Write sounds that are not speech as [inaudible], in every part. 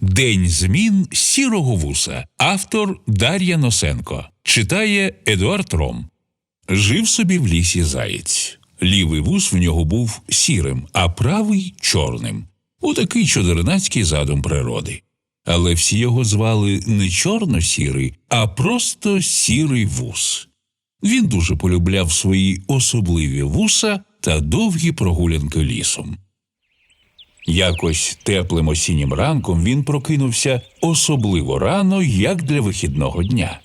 День змін сірого вуса. Автор Дар'я Носенко. Читає Едуард Ром. Жив собі в лісі заєць. Лівий вус в нього був сірим, а правий чорним. У такий чудернацький задум природи. Але всі його звали не чорно-сірий, а просто сірий вус. Він дуже полюбляв свої особливі вуса та довгі прогулянки лісом. Якось теплим осіннім ранком він прокинувся особливо рано, як для вихідного дня.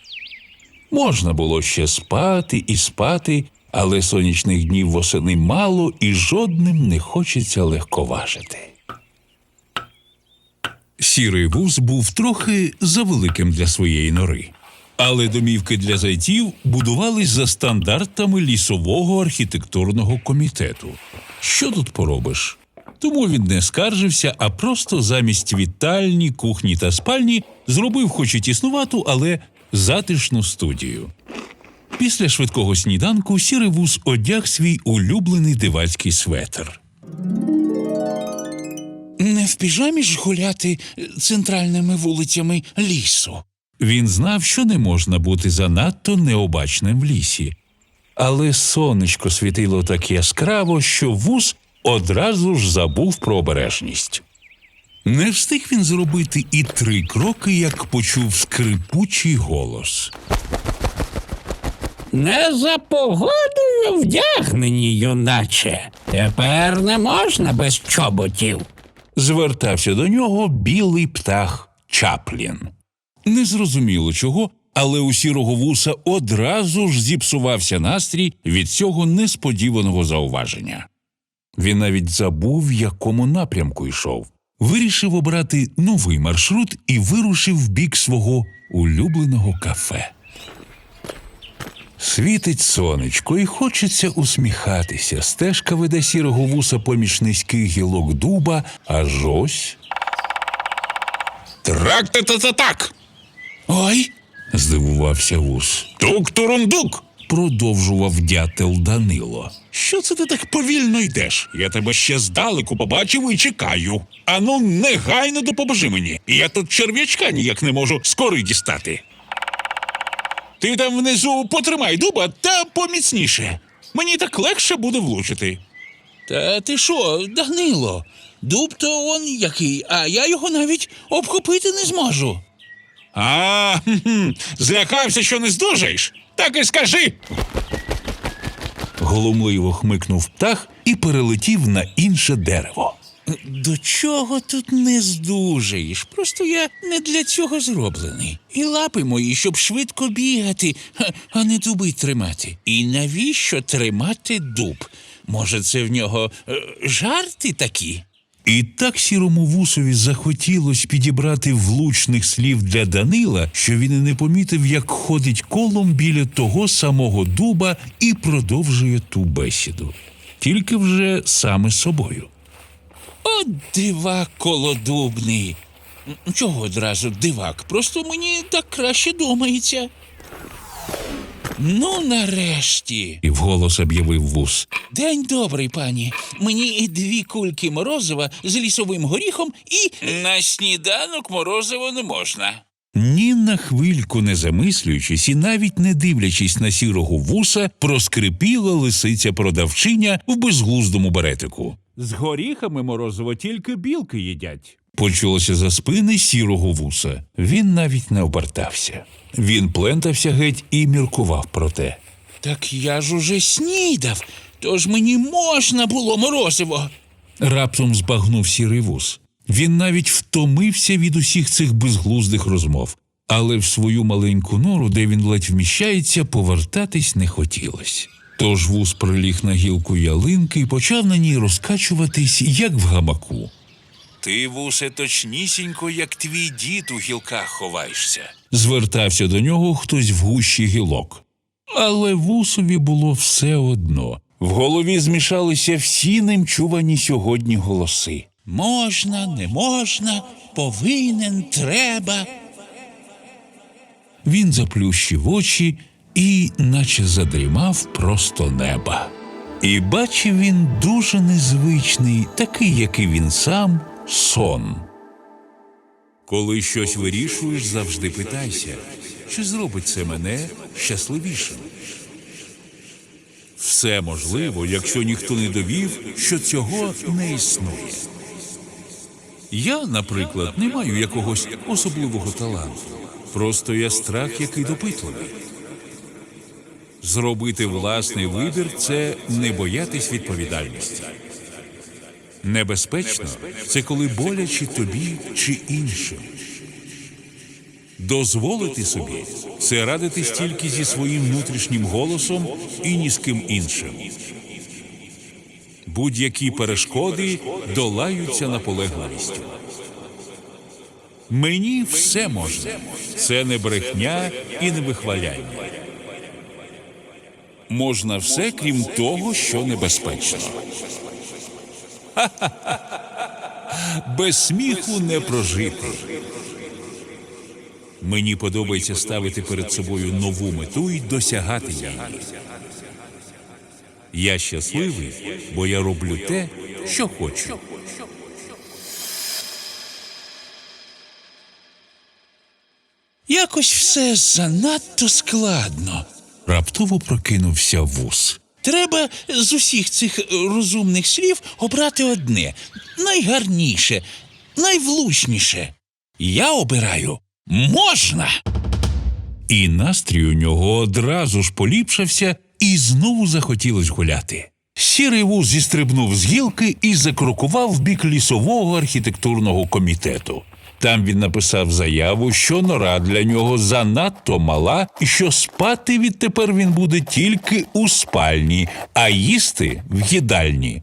Можна було ще спати і спати, але сонячних днів восени мало і жодним не хочеться легковажити. Сірий вуз був трохи завеликим для своєї нори. Але домівки для зайців будувались за стандартами лісового архітектурного комітету. Що тут поробиш? Тому він не скаржився, а просто замість вітальні, кухні та спальні зробив хоч і тіснувату, але затишну студію. Після швидкого сніданку сірий вуз одяг свій улюблений дивацький светр. Не в піжамі ж гуляти центральними вулицями лісу. Він знав, що не можна бути занадто необачним в лісі. Але сонечко світило так яскраво, що вуз одразу ж забув про обережність. Не встиг він зробити і три кроки, як почув скрипучий голос. Не за погодою вдягнені, юначе. Тепер не можна без чоботів. Звертався до нього білий птах Чаплін. Незрозуміло чого, але у сірого вуса одразу ж зіпсувався настрій від цього несподіваного зауваження. Він навіть забув, в якому напрямку йшов. Вирішив обрати новий маршрут і вирушив в бік свого улюбленого кафе. Світить сонечко, і хочеться усміхатися. Стежка веде сірого вуса поміж низьких гілок дуба, аж ось Трак-та-та-та-так. Ой, здивувався вус. тук-турундук. Продовжував дятел Данило. Що це ти так повільно йдеш? Я тебе ще здалеку побачив і чекаю. Ану, негайно допоможи мені. Я тут черв'ячка ніяк не можу скори дістати. Ти там внизу потримай дуба та поміцніше. Мені так легше буде влучити. Та ти що, Данило? Дуб то он який, а я його навіть обхопити не зможу. А, хм-хм, злякався, що не здужаєш? Так і скажи. Глумливо хмикнув птах і перелетів на інше дерево. До чого тут не здужаєш? Просто я не для цього зроблений. І лапи мої, щоб швидко бігати, а не дуби тримати. І навіщо тримати дуб? Може, це в нього е, жарти такі? І так сірому вусові захотілось підібрати влучних слів для Данила, що він і не помітив, як ходить колом біля того самого дуба і продовжує ту бесіду. Тільки вже саме собою. От дивак колодубний. Чого одразу дивак? Просто мені так краще думається. Ну, нарешті. І вголос об'явив вус. День добрий, пані. Мені і дві кульки морозива з лісовим горіхом і. На сніданок морозиво не можна. Ні на хвильку не замислюючись і навіть не дивлячись на сірого вуса, проскрипіла лисиця продавчиня в безглуздому беретику. З горіхами морозиво тільки білки їдять. Почулося за спини сірого вуса. Він навіть не обертався. Він плентався геть і міркував про те. Так я ж уже снідав, тож мені можна було морозиво. Раптом збагнув сірий вус. Він навіть втомився від усіх цих безглуздих розмов, але в свою маленьку нору, де він ледь вміщається, повертатись не хотілось. Тож вус приліг на гілку ялинки і почав на ній розкачуватись, як в гамаку. Ти, вусе, точнісінько, як твій дід у гілках ховаєшся. Звертався до нього хтось в гущі гілок. Але вусові було все одно. В голові змішалися всі ним чувані сьогодні голоси. Можна, не можна, повинен, треба. Він заплющив очі і, наче задрімав просто неба. І бачив він дуже незвичний, такий, як і він сам, сон. Коли щось вирішуєш, завжди питайся, чи зробить це мене щасливішим. Все можливо, якщо ніхто не довів, що цього не існує. Я, наприклад, не маю якогось особливого таланту. Просто я страх, який допитливий. Зробити власний вибір це не боятись відповідальності. Небезпечно це коли боляче тобі чи іншим. Дозволити собі це радитись тільки зі своїм внутрішнім голосом і ні з ким іншим. Будь-які перешкоди долаються наполегливістю. Мені все можна. Це не брехня і не вихваляння. Можна все, крім того, що небезпечно. [laughs] Без сміху не прожити. Мені подобається ставити перед собою нову мету і досягати її. Я щасливий, бо я роблю те, що хочу. Якось все занадто складно. Раптово прокинувся вус. Треба з усіх цих е, розумних слів обрати одне найгарніше, найвлучніше. Я обираю можна. І настрій у нього одразу ж поліпшався, і знову захотілось гуляти. Сірий вуз зістрибнув з гілки і закрокував в бік лісового архітектурного комітету. Там він написав заяву, що нора для нього занадто мала, і що спати відтепер він буде тільки у спальні, а їсти в їдальні.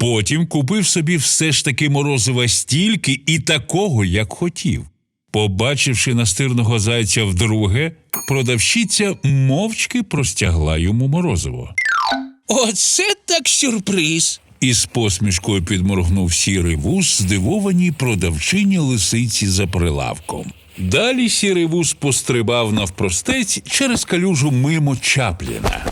Потім купив собі все ж таки морозива стільки і такого, як хотів. Побачивши настирного зайця вдруге, продавщиця мовчки простягла йому морозиво. Оце так сюрприз. Із посмішкою підморгнув сірий вуз, здивованій продавчині лисиці за прилавком. Далі сірий вуз пострибав навпростець через калюжу мимо Чапліна.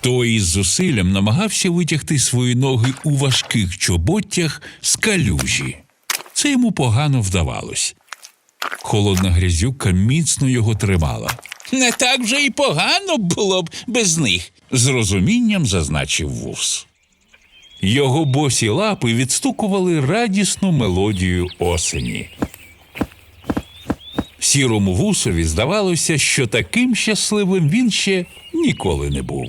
Той із зусиллям намагався витягти свої ноги у важких чоботтях з калюжі. Це йому погано вдавалось. Холодна грязюка міцно його тримала. Не так вже й погано було б без них. З розумінням зазначив вуз. Його босі лапи відстукували радісну мелодію осені. Сірому вусові здавалося, що таким щасливим він ще ніколи не був.